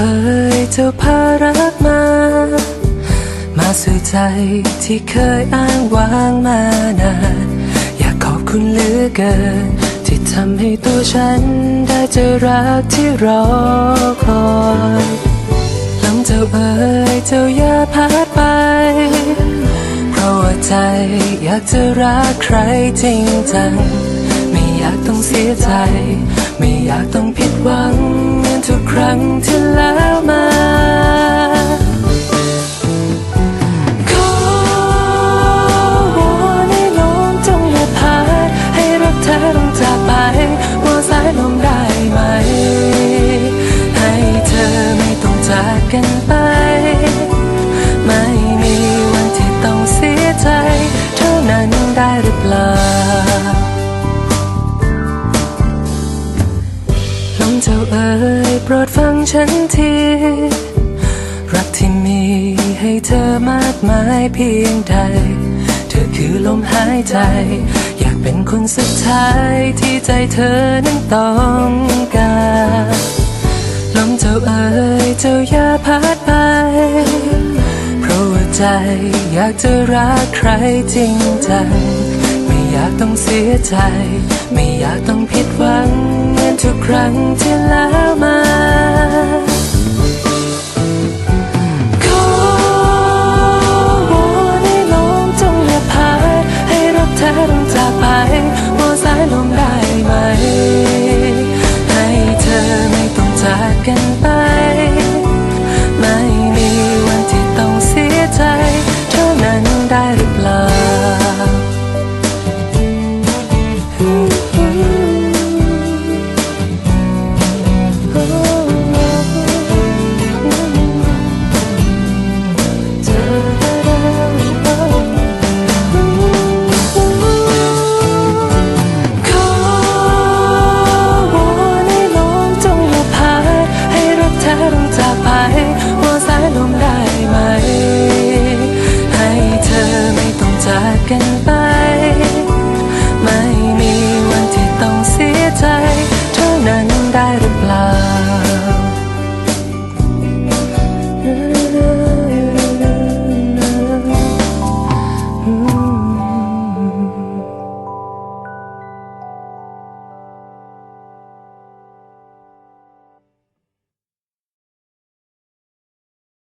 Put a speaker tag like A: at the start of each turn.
A: เอ่ยเจ้าพารักมา มาสู่ใจที่เคยอ้างว้างมานาน อยากขอบคุณเหลือเกิน ที่ทำให้ตัวฉันได้เจอรักที่รอคอยลมเจ้าเอ่ยเจ้าอย่าพัดไป เพราะว่าใจอยากจะรักใครจริงจัง ไม่อยากต้องเสียใจ ไม่อยากต้องผิดหวัง ทุกครั้งที่แล้วมาขอวอนให้ลมจงอย่าพัดให้รักเธอต้องจากไปว่าสายลมได้ไหมให้เธอไม่ต้องจากกันไป ไม่มีวันที่ต้องเสียใจ เท่านั้นได้หรือเปล่าลมเจ้าเอ๋ย ปรดฟังฉันที รักที่มีให้เธอมากมายเพียงใด เธอคือลมหายใจ อยากเป็นคนสุดท้ายที่ใจเธอนั้นต้องการลมเจ้าเอ๋ยเจ้าอย่าพัดไป เพราะว่าใจอยากจะรักใครจริงจัง ไม่อยากต้องเสียใจ ไม่อยากต้องผิดหวังเหมือนทุกครั้งที่แล้ว